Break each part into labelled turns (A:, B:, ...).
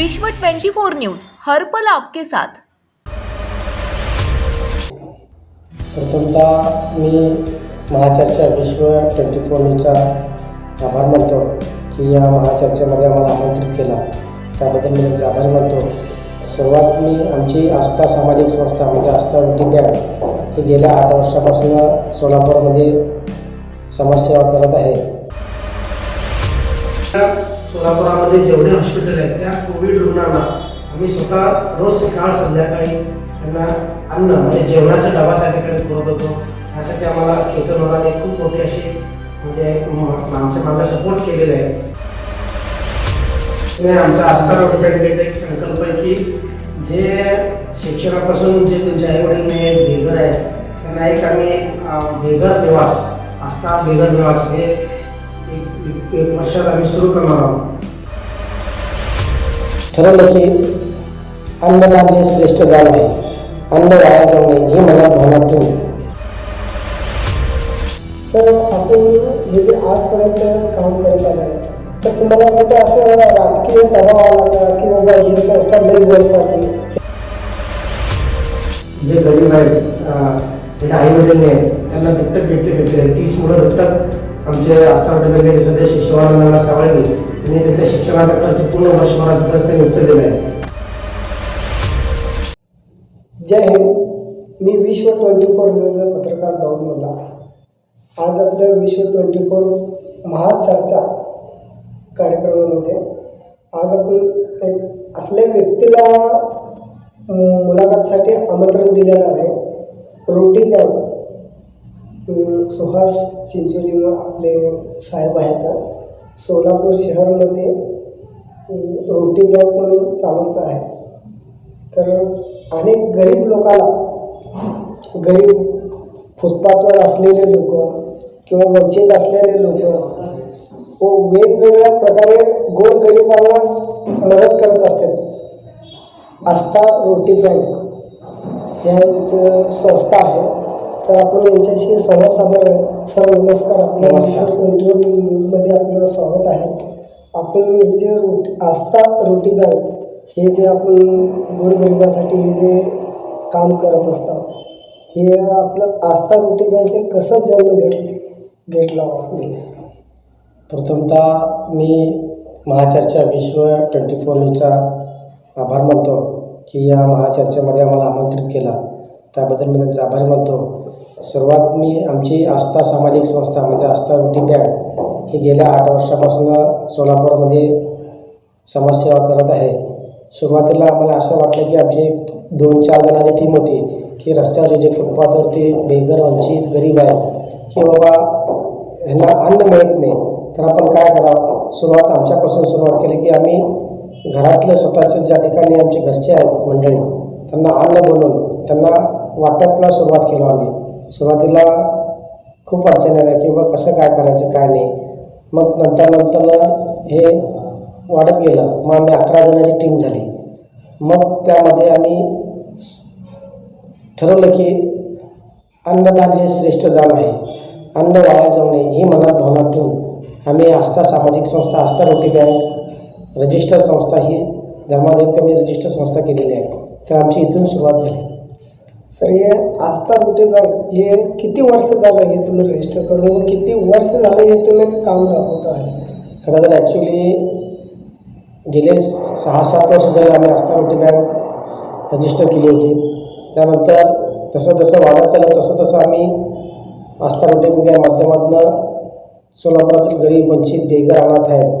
A: विश्व 24 न्यूज हर्पल आपके साथ.
B: प्रथमतः मी महाचर्चा विश्व ट्वेंटी फोर न्यूजचा आभार मानतो की या महाचर्चेमध्ये आम्हाला आमंत्रित केला. त्याबद्दल मी त्यांचे आभार मानतो. सुरुवात मी आमची आस्था सामाजिक संस्था म्हणजे आस्था रुटीन बँक ही गेल्या आठ वर्षापासून सोलापूरमध्ये समाजसेवा करत आहे. सोलापुरामध्ये जेवढे हॉस्पिटल आहेत त्या कोविड रुग्णांना आम्ही स्वतः रोज सकाळ संध्याकाळी त्यांना अन्न म्हणजे जेवणाचा डबा त्या ठिकाणी पुरत होतो. यासाठी आम्हाला केतनवालाने खूप मोठी अशी म्हणजे आमच्या मागे सपोर्ट केलेला आहे. आमचा आस्था रोडपेंटेचा एक संकल्प आहे की जे शिक्षणापासून जे तुमचे आई वडील नाही आहेत बेघर आहेत त्यांना एक आम्ही बेघर निवास आस्था बेघर निवास हे एक- एक वर्षात आम्ही सुरू करणार आहोत. ठरवलं की अन्नदान हे श्रेष्ठ दान आहे. अन्न वाया जाऊ नये ही मला भावना
C: तर आपण हे जे आजपर्यंत काम करत आलं तर तुम्हाला कुठे असं राजकीय दबाव आला का? की बाबा ही संस्था लई वर चालली?
B: जे गरीब आहेत जे आई वडील आहेत त्यांना दत्तक घेतले घेतले. तीस मुलं दत्तक आमचे आस्था हॉटेलमध्ये सदस्य शिवानंद सावळगी यांनी त्यांच्या शिक्षणाचा खर्च पूर्ण वर्षभराचा खर्च उचललेला आहे.
C: जय हिंद. मी विश्व ट्वेंटी फोर न्यूजचा पत्रकार दाऊद मला आज आपल्या विश्व ट्वेंटी फोर महाचर्चा कार्यक्रमामध्ये आज आपण एक असल्या व्यक्तीला मुलाखतसाठी आमंत्रण दिलेलं आहे. रोटी बँक सुहास चिंचोली आपले साहेब आहेत. सोलापूर शहरामध्ये रोटी बँक म्हणून चालवत आहे तर अनेक गरीब लोकाला गरीब फुटपाथवर असलेले लोक किंवा वंचित असलेले लोक व वेगवेगळ्या प्रकारे गोरगरिबांना मदत करत असतात. आस्था रोटी बँक यांचं संस्था आहे. तर आपण यांच्याशी संवाद साधणार आहे सर नमस्कार. आपल्या
B: नमस्कार.
C: ट्वेंटी वन न्यूजमध्ये आपलं स्वागत आहे. आपण हे जे रोटी आस्था रोटी बँक हे जे आपण गोरगरिबासाठी हे जे काम करत असतात हे आपलं आस्था रोटी बँक हे कसं जन्म घेत घेतला
B: प्रथमतः मी महाचर्चा विश्व ट्वेंटी फोर न्यूजचा आभार मानतो की या महाचर्चेमध्ये आम्हाला आमंत्रित केला. त्याबद्दल मी त्यांचा आभार मानतो. सुरुवात मी आमची आस्था सामाजिक संस्था म्हणजे आस्था रोटी बँक ही गेल्या आठ वर्षापासून सोलापूरमध्ये समाजसेवा करत आहे. सुरुवातीला आम्हाला असं वाटलं की आमची दोन चार जणांची टीम होती की रस्त्यावर जे फुटपाथवरती बेघर वंचित गरीब आहेत की बाबा ह्यांना अन्न मिळत नाही. तर आपण काय करावं? सुरुवात आमच्यापासून सुरुवात केली की आम्ही घरातलं स्वतःच्या ज्या ठिकाणी आमचे घरचे आहेत मंडळी त्यांना अन्न बनवून त्यांना वाटपला सुरुवात केलो आम्ही. सुरुवातीला खूप अडचणी आल्या की बाबा कसं काय करायचं काय नाही. मग नंतर नंतर हे वाढत गेलं. मग आम्ही अकरा जणांची टीम झाली. मग त्यामध्ये आम्ही ठरवलं की अन्नदान हे श्रेष्ठ दान आहे. अन्न वाया जाऊ नये ही मनात भावना आम्ही आस्था सामाजिक संस्था आस्था रोटी बँक रजिस्टर संस्था ही धर्मादेव कमी रजिस्टर संस्था केलेली आहे. तर आमची इथून सुरुवात झाली.
C: तर हे आस्था रोटी बँक हे किती वर्ष झालं हे तुम्ही रजिस्टर करून व किती वर्ष झालं हे तुम्ही काम राबवत आहे?
B: खरं तर ॲक्च्युली गेले सहा सात वर्ष झाले आम्ही आस्था रोटी बँक रजिस्टर केली होती. त्यानंतर जसं जसं वाढत चाललं तसं तसं आम्ही आस्था रोटी बँक या माध्यमातून सोलापुरातील गरीब वंचित बेघर अनाथ आहेत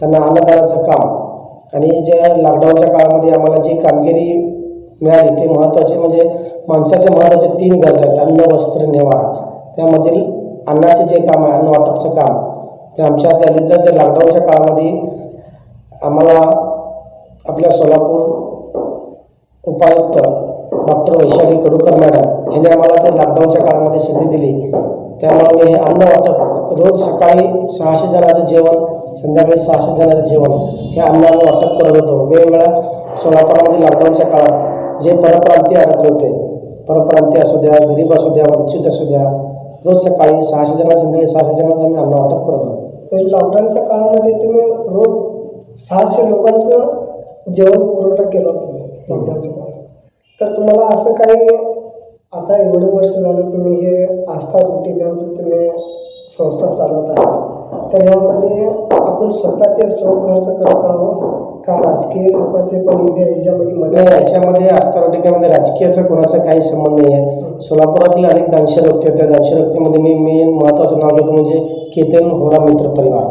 B: त्यांना अन्नदानाचं काम आणि ज्या लॉकडाऊनच्या काळामध्ये आम्हाला जी कामगिरी मिळाली ते महत्त्वाचे म्हणजे माणसाचे महत्त्वाचे तीन गरजा आहेत अन्न वस्त्र निवारा. त्यामधील अन्नाचे जे काम आहे अन्न वाटपचं काम ते आमच्या त्यानंतर जे लॉकडाऊनच्या काळामध्ये आम्हाला आपल्या सोलापूर उपायुक्त डॉक्टर वैशाली कडूकर मॅडम यांनी आम्हाला ते लॉकडाऊनच्या काळामध्ये संधी दिली. त्यामुळे मी हे अन्न वाटप रोज सकाळी सहाशे जणांचं जेवण संध्याकाळी सहाशे जणांचं जेवण हे अन्न वाटप करत होतो. वेगवेगळ्या सोलापुरामध्ये लॉकडाऊनच्या काळात जे परप्रांतीय अडकले होते परप्रांतीय असू द्या गरीब असू द्या वंचित असू द्या रोज सकाळी सहाशे जणांना संध्याकाळी सहाशे जणांना आम्ही अन्न वाटप करत होतो.
C: तर लॉकडाऊनच्या काळामध्ये तुम्ही रोज सहाशे लोकांचं जेवण पुरवठा केला तुम्ही लॉकडाऊनच्या काळात. तर तुम्हाला असं काही आता एवढे वर्ष झालं तुम्ही हे आस्था रोटी बँकचं तुम्ही संस्था चालवत आहात. तर यामध्ये आपण स्वतःचे स्वखर्च करत आहोत का राजकीय लोकांचे पण इथे याच्यामध्ये मदत
B: याच्यामध्ये आस्था रोटिकेमध्ये राजकीयाचा कोणाचा काही संबंध नाही आहे. सोलापुरातील अनेक दानशे व्यक्ती आहेत. त्या दानशे व्यक्तीमध्ये मी मेन महत्त्वाचं नाव घेतो म्हणजे केतन होरा मित्र परिवार.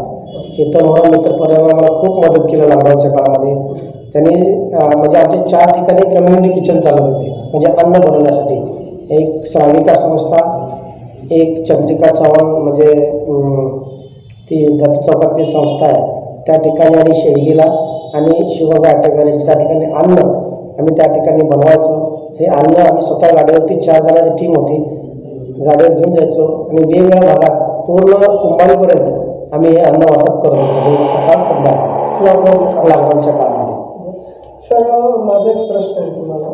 B: केतन होरा मित्र परिवार मला खूप मदत केलं लॉकडाऊनच्या काळामध्ये. त्यांनी म्हणजे आमचे चार ठिकाणी कम्युनिटी किचन चालत होते. म्हणजे अन्न बनवण्यासाठी एक श्राविका संस्था एक चंद्रिका चव्हाण म्हणजे ती दत्त चौकातली संस्था आहे. त्या ठिकाणी आणि शेळगीला आणि शिवगंगा अटकवाल्याची त्या ठिकाणी अन्न आम्ही त्या ठिकाणी बनवायचो. हे अन्न आम्ही स्वतः गाडीवरती चार जणांची टीम होती. गाडीवर घेऊन जायचो आणि वेगवेगळ्या भागात पूर्ण कुंभारीपर्यंत आम्ही हे अन्न वाटप करत होतो. हे सकाळ संध्याकाळ.
C: लॉकडाऊनच्या
B: लॉकडाऊनच्या काळामध्ये.
C: सर माझा एक प्रश्न आहे तुम्हाला.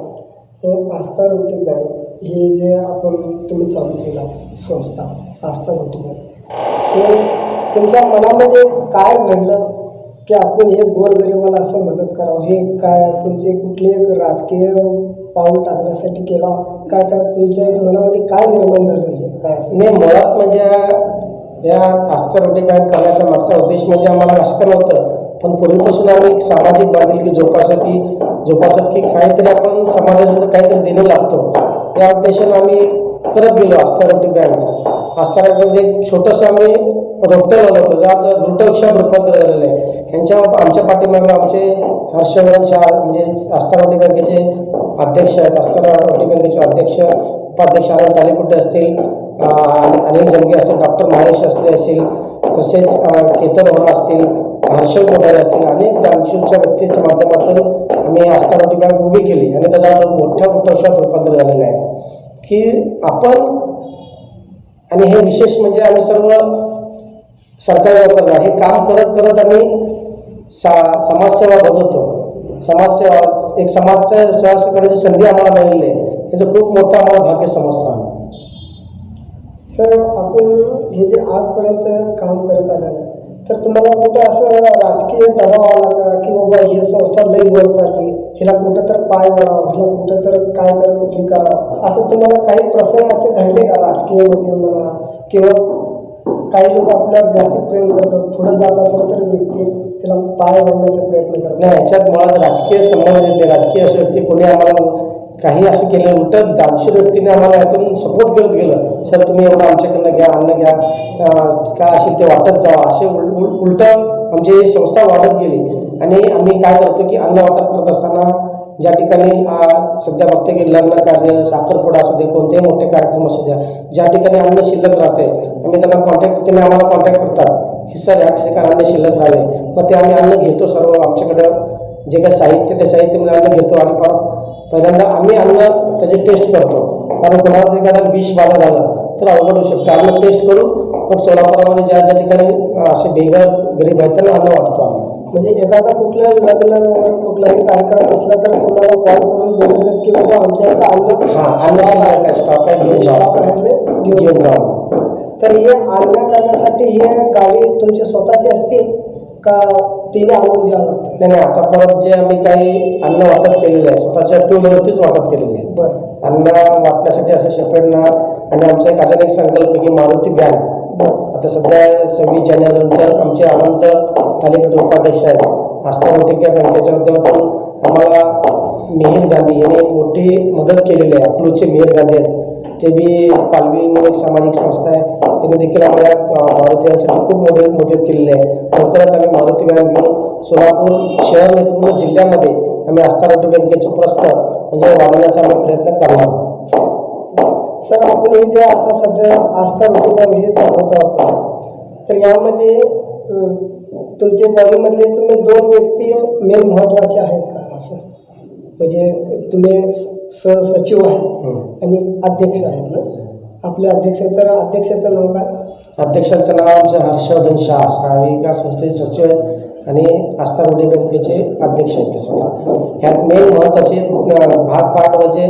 C: आस्था रोटी बँक हे जे आपण तुम्ही चालू केला संस्था आस्था रोटी बँक हे तुमच्या मनामध्ये काय घडलं? की आपण हे गोरगरिबाला असं मदत करावं. हे काय तुमचे कुठले एक राजकीय पाऊल टाकण्यासाठी केला? काय काय तुमच्या मनामध्ये काय निर्माण झालं हे? काय असं?
B: नाही मुळात म्हणजे या आस्था रोटी बँक करण्याचा मागचा उद्देश म्हणजे आम्हाला असं होतं. नव्हतं पण पूर्वीपासून आम्ही एक सामाजिक बांधिलकी जोपासाठी जोपासत की काहीतरी आपण समाजाचं काहीतरी देणं लागतो. या उद्देशानं आम्ही करत गेलो आस्था रोटी बँक. आस्था म्हणजे एक छोटंसं आम्ही रोपटं लावलं होतं जे आता रूपांतर झालेलं आहे. ह्यांच्या आमच्या पाठीमागं आमचे हर्षवर्धन शाह म्हणजे आस्था रोटी बँकेचे अध्यक्ष आहेत. आस्था रोटी बँकेचे अध्यक्ष उपाध्यक्ष आनंद तालेकुटे असतील अनिल जंगे असतील डॉक्टर महेश असले असतील तसेच केतन ओरा असतील हर्षल कोठारे असतील अनेक दानशूरच्या व्यक्तीच्या माध्यमातून आम्ही आस्था बँक उभी केली. आणि त्याचा मोठ्या मोठ्या रूपांतर झालेलं आहे की आपण आणि हे विशेष म्हणजे आम्ही सर्व सरकारी नोकरदार हे काम करत करत आम्ही सा समाजसेवा बजावतो. समाजसेवा एक समाजसेवा सेवा करण्याची संधी आम्हाला मिळालेली आहे. याचं खूप मोठं आम्हाला भाग्य समजतं आम्ही
C: सर आपण हे जे आजपर्यंत काम करत आलं तर तुम्हाला कुठं असं राजकीय दबाव आला का? की बाबा ही संस्था लई वर चालली हिला कुठं तर पाय वळावं हिला कुठं तर काय तर हे करावं? असं तुम्हाला काही प्रसंग असे घडले का राजकीयमध्ये म्हणा किंवा काही लोक आपल्यावर जास्त प्रेम करतात पुढे जात असेल तर व्यक्ती तिला पाय वळण्याचा प्रयत्न करतात?
B: नाही याच्यात मुळात राजकीय संबंध नाही राजकीय असे व्यक्ती कोणी आम्हाला काही असं केलं उलट दानशूर व्यक्तीने आम्हाला यातून सपोर्ट करत गेलं. सर तुम्ही एवढं आमच्याकडनं घ्या अन्न घ्या काय असेल ते वाटत जावा असे उल उलट आमची संस्था वाढत गेली. आणि आम्ही काय करतो की अन्न वाटप करत असताना ज्या ठिकाणी सध्या बघते की लग्न कार्य साखरपुडा असू दे कोणतेही मोठे कार्यक्रम असू द्या ज्या ठिकाणी अन्न शिल्लक राहते आम्ही त्यांना कॉन्टॅक्ट त्यांनी आम्हाला कॉन्टॅक्ट करतात. की सर या ठिकाणी अन्न शिल्लक राहिले. मग ते आम्ही अन्न घेतो सर्व आमच्याकडं. जे काही साहित्य ते साहित्यमध्ये म्हणजे अन्न घेतो आणि परत पहिल्यांदा आम्ही अन्न त्याची टेस्ट करतो. कारण कोणाला एखादा विष बाधा झालं तर अवघड होऊ शकतं. अन्न टेस्ट करून मग सोलापुरामध्ये ज्या ज्या ठिकाणी असे बेघर गरीब आहेत त्यांना अन्न वाटतो आम्ही.
C: म्हणजे एखादा कुठलं लग्न वगैरे कुठलाही कार्यक्रम असला तर तुम्हाला कॉल करून बोलवतात की बाबा आमच्या इथं अन्न
B: हा अन्न स्टॉक आहे घेऊन जावा
C: घेऊन तर हे आणण्या करण्यासाठी ही गाडी तुमची स्वतःची असते? का तिने आणून द्यावं लागतं?
B: नाही नाही आता परत जे आम्ही काही अन्न वाटप केलेलं आहे स्वतःच्या टू व्हीलरवरतीच वाटप केलेलं आहे.
C: बरं.
B: अन्न वाटण्यासाठी असं शेपेडना आणि आमचा एक अजून एक संकल्प की मारुती बँक आता सध्या सव्वीस जानेवारीनंतर आमचे आनंद तालिकेचे उपाध्यक्ष आहेत. आस्था रोटिका बँकेच्या माध्यमातून आम्हाला मिहिर गांधी यांनी एक मोठी मदत केलेली आहे. अकलूजचे मेहर गांधी आहेत. ते बी पालवी म्हणून एक सामाजिक संस्था आहे. त्यांनी देखील आपल्या अं, खूप मोठे मदत केलेली आहे. लवकरच आम्ही मारुती बँक घेऊन सोलापूर शहर आणि पूर्ण जिल्ह्यामध्ये आम्ही आस्था रोटी बँकेचं प्रस्त म्हणजे वाढवण्याचा आम्ही प्रयत्न करणार
C: सर आपण हे जे आता सध्या आस्था रोटी बँक जे चालवतो आपण तर यामध्ये तुमचे तुमच्या बॉडीमधले तुम्ही दोन व्यक्ती मेन महत्त्वाचे आहेत का असं? म्हणजे तुम्ही सहसचिव आहे
B: हं.
C: आणि अध्यक्ष आहेत ना? आपले अध्यक्ष तर अध्यक्षाचं नाव काय?
B: अध्यक्षांचं नाव आमचे हर्षवर्धन शाह श्राविका संस्थेचे सचिव आहेत आणि आस्था रोडी बँकेचे अध्यक्ष आहेत ते स्वतः ह्यात मेन महत्त्वाचे भाग पाठ म्हणजे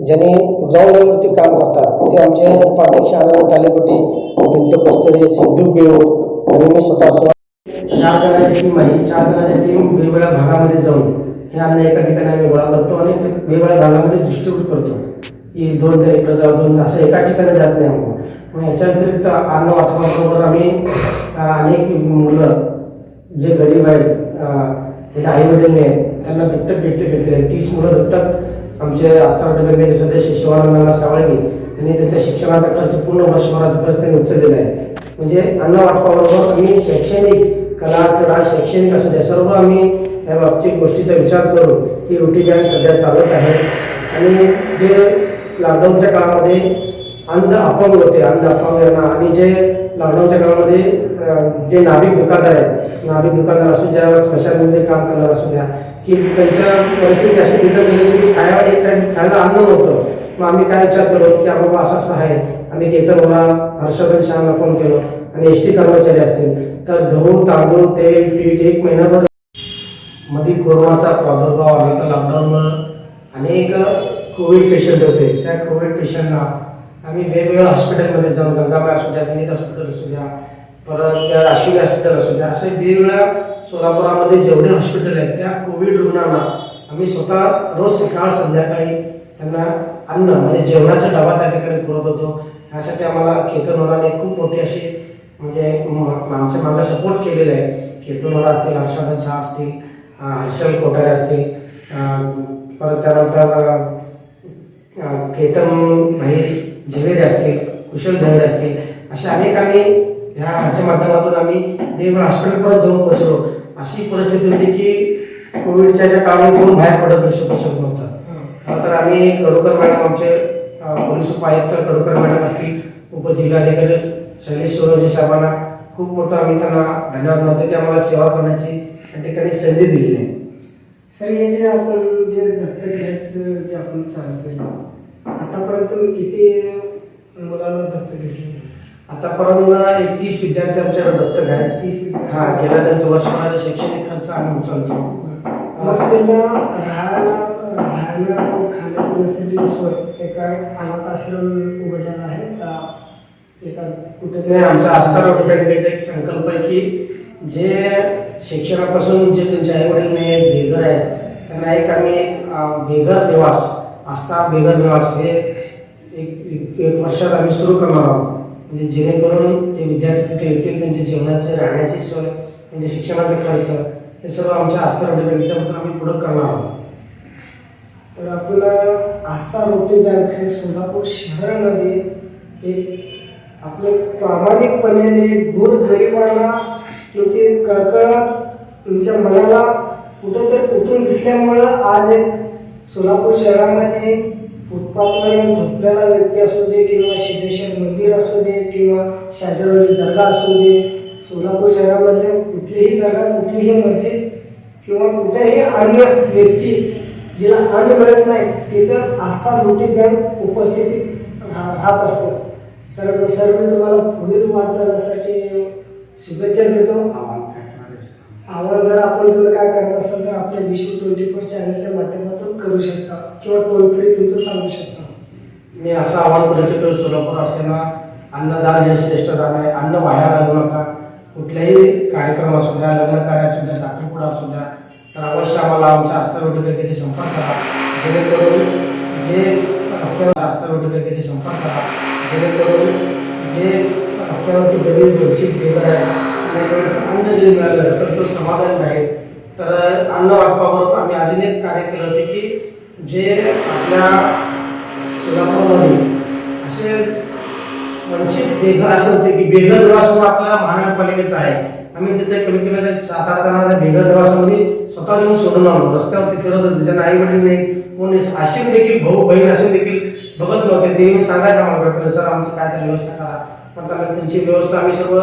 B: ज्यांनी ग्राउंड लेवलवरती काम करतात ते आमचे उपाध्यक्ष आनंद तालेकोटी पिंटू कस्तुरे सिद्धू बेऊर आणि मी स्वतः स्व चार जणांची टीम आहे. चार जणांची टीम वेगवेगळ्या भागामध्ये जाऊन हे अन्न एका ठिकाणी आम्ही गोळा करतो आणि ते वेगवेगळ्या भागामध्ये डिस्ट्रीब्यूट करतो. की दोन जण इकडे जाऊ दोन असं एका ठिकाणी जात नाही आम्हाला. मग याच्या व्यतिरिक्त अन्न वाटपाबरोबर आम्ही अनेक मुलं जे गरीब आहेत अं, आई वडील आहेत त्यांना दत्तक घेतले घेतलेले आहेत. तीस मुलं दत्तक आमचे आस्था बँकेचे सदस्य शिवानंदाना सावळगे यांनी त्यांच्या शिक्षणाचा खर्च पूर्ण वर्षभराचा खर्च त्यांनी उचललेला आहे. म्हणजे अन्न वाटपाबरोबर आम्ही शैक्षणिक कला क्रीडा शैक्षणिक असू द्या सर्व आम्ही ह्या बाबतीत गोष्टीचा विचार करून ही रोटी बँक सध्या चालत आहे. आणि जे लॉकडाऊनच्या काळामध्ये अंध अपंग होते अंध अपंग यांना आणि जे लॉकडाऊनच्या काळामध्ये जे नाभिक दुकानदार आहेत नाभिक दुकानदार असू द्या स्मशानमध्ये काम करणार असू द्या की त्यांच्या परिस्थिती अशी बिकट झाली की खायला एक टाईम खायला अन्न नव्हतं. मग आम्ही काय विचार केलो की बाबा असं असं आहे. आम्ही केतनला हर्षवर्धन शहाला फोन केलो. आणि एस टी कर्मचारी असतील. तर गहू तांदूळ तेल पीठ एक महिनाभर मध्ये कोरोनाचा प्रादुर्भाव आला तर लॉकडाऊनमुळं अनेक कोविड पेशंट होते. त्या कोविड पेशंटना आम्ही वेगवेगळ्या हॉस्पिटलमध्ये जाऊन गंगाबाई असू द्या दिनीत हॉस्पिटल असू द्या परत त्या अश्विनी हॉस्पिटल असू द्या असे वेगवेगळ्या सोलापुरामध्ये जेवढे हॉस्पिटल आहेत त्या कोविड रुग्णांना आम्ही स्वतः रोज सकाळ संध्याकाळी त्यांना अन्न म्हणजे जेवणाचा डबा त्या ठिकाणी पुरत होतो. यासाठी आम्हाला केतनवराने खूप मोठी अशी म्हणजे आमच्या मागे सपोर्ट केलेला आहे. केतनवरा असतील हर्षवर्धन शाह असतील हर्षल कोठारे असतील परत त्यानंतर केतन भाई झवेरे असतील कुशल झवेरे असतील अशा अनेक आम्ही ह्या ह्याच्या माध्यमातून आम्ही वेगवेगळ्या हॉस्पिटलपर्यंत जाऊन पोहोचलो. अशी परिस्थिती होती की कोविडच्या ज्या काळात कोण बाहेर पडत शकू शकत नव्हतं. खरं तर आम्ही कडूकर मॅडम आमचे पोलीस उपायुक्त कडूकर मॅडम असतील उपजिल्हाधिकारी शैलेश सोनवणे साहेबांना खूप मोठं आम्ही त्यांना धन्यवाद मानतो की आम्हाला सेवा करण्याची त्या ठिकाणी संधी दिलेली आहे
C: सर हे जे आपण जे दत्तक घ्यायचं जे आपण चालू केलं आतापर्यंत तुम्ही किती मुलांना दत्तक घेतले?
B: आतापर्यंत एक तीस विद्यार्थी आमच्याकडे दत्तक आहेत.
C: तीस.
B: हा गेल्या त्यांचं वर्षभराचा शैक्षणिक खर्च आम्ही उचलतो.
C: मग त्यांना राहायला राहायला व खाण्यापिण्यासाठी सोय एका अनाथ आश्रम उघडलेला आहे का? एका कुठे
B: आमचा आस्था एक संकल्प आहे की जे शिक्षणापासून जे त्यांचे आई वडील नाही आहेत बेघर आहेत त्यांना एक आम्ही एक बेघर निवास आस्था बेघर निवास हे एक एक- एक वर्षात आम्ही सुरू करणार आहोत. म्हणजे जेणेकरून ते विद्यार्थी तिथे येतील त्यांच्या जेवणाची राहण्याची सोय त्यांच्या शिक्षणाचा खर्च हे सर्व आमच्या आस्था रोड बँकेच्या आम्ही पुढे करणार आहोत.
C: तर आपलं आस्था रोटी बँक हे सोलापूर शहरामध्ये एक आपले प्रामाणिकपणे गोरगरिबांना त्यांची कळकळत तुमच्या मनाला कुठंतरी कुठून दिसल्यामुळं आज एक सोलापूर शहरामध्ये फुटपाथवर झोपलेला व्यक्ती असू दे किंवा सिद्धेश्वर मंदिर असू दे किंवा शाजरवाडी दर्गा असू दे सोलापूर शहरामधले कुठलीही दर्गा कुठलीही मस्जिद किंवा कुठेही अन्य व्यक्ती जिला अन्न मिळत नाही तिथं आस्था मोठी बँक उपस्थितीत राहत असते तर सर मी तुम्हाला पुढील असेल शुभेच्छा देतो. आव्हान जर आपण तुम्ही काय करत असाल तर आपल्या विश्व ट्वेंटी फोर चॅनलच्या माध्यमातून करू शकता किंवा टोल फ्री तुमचं सांगू शकता.
B: मी असं आवाहन करू इच्छितो सोलापूर असताना अन्नदान हे श्रेष्ठ दान आहे. अन्न वाया घालू नका. कुठल्याही कार्यक्रम असू द्या लग्न कार्य असू द्या साखरपुडा असू द्या तर अवश्य आम्हाला आमच्या आस्था रोटी संपर्क करा. जेणेकरून जे आस्था रोटी संपर्क करा. जेणेकरून जे रस्त्यावरती गरीब वंचित बेघर आहे आणि अन्न जरी मिळालं तर तो समाधान आहे तर अन्न वाटपाबरोबर आम्ही अजून एक कार्य केलं होते की जे आपल्या सोलापूरमध्ये असे वंचित बेघर असे होते की बेघर निवास म्हणून आपल्या महानगरपालिकेचा आहे. आम्ही तिथे कमीत कमी सात आठ जणांना बेघर निवासामध्ये स्वतः येऊन सोडून आलो. रस्त्यावरती फिरत होते ज्यांना आई वडील नाही कोणी अशी देखील भाऊ बहीण असून देखील बघत नव्हते. ते येऊन सांगायचं आम्हाला सर आमचं काय तरी व्यवस्था करा. पण त्यांना त्यांची व्यवस्था आम्ही सर्व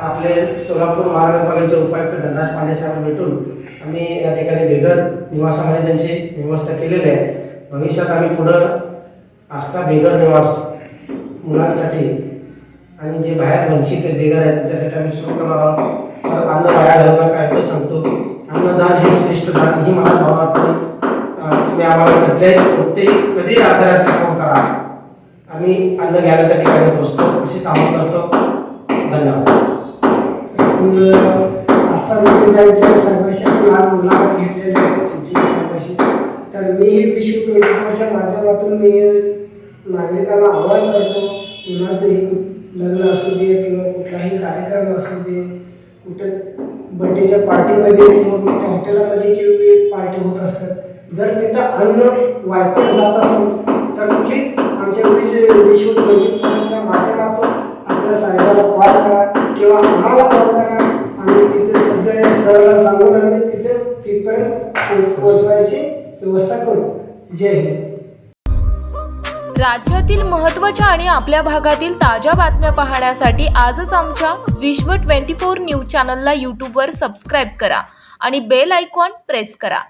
B: आपले सोलापूर महानगरपालिकेचे उपायुक्त धनराज पांडे साहेब भेटून आम्ही या ठिकाणी बेघर निवासामध्ये त्यांची व्यवस्था केलेली आहे. भविष्यात आम्ही पुढं आस्था बेघर निवास मुलांसाठी आणि जे बाहेर वंचित बेघर आहेत त्याच्यासाठी आम्ही सुरू करणार आहोत. तर अन्न वाया घालू काय पण सांगतो. अन्नदान हे श्रेष्ठ दान ही मला भावना तुम्ही आम्हाला कुठल्याही कुठेही कधी आधारात फोन करा. आम्ही अन्न घ्यायला त्या ठिकाणी पोचतो अशी कामं करतो. धन्यवाद.
C: आस्था रोटी आपण आज मुलाखत घेतलेली आहे तर मी हे विश्व ट्वेंटी फोरच्या माध्यमातून मी नागरिकांना आवाहन करतो कुणाचं हे लग्न असू दे किंवा कुठलाही कार्यक्रम असू दे कुठं बड्डेच्या पार्टीमध्ये मोठमोठ्या हॉटेलामध्ये किंवा पार्टी होत असतात. जर तिथं अन्न वायपड जात असेल तर प्लीज आमच्या जे विश्व ट्वेंटी फोरच्या माध्यमातून आपल्या साहेबाला कॉल करा किंवा आम्हाला कॉल करा आम्ही तिथे सध्या सरला सांगून आम्ही तिथे तिथपर्यंत पोहोचवायची व्यवस्था करू. जय हिंद.
A: राज्यातील महत्त्वाच्या आणि आपल्या भागातील ताज्या बातम्या पाहण्यासाठी आजच आमच्या विश्व ट्वेंटी फोर न्यूज चॅनलला यूट्यूबवर सबस्क्राईब करा आणि बेल आयकॉन प्रेस करा.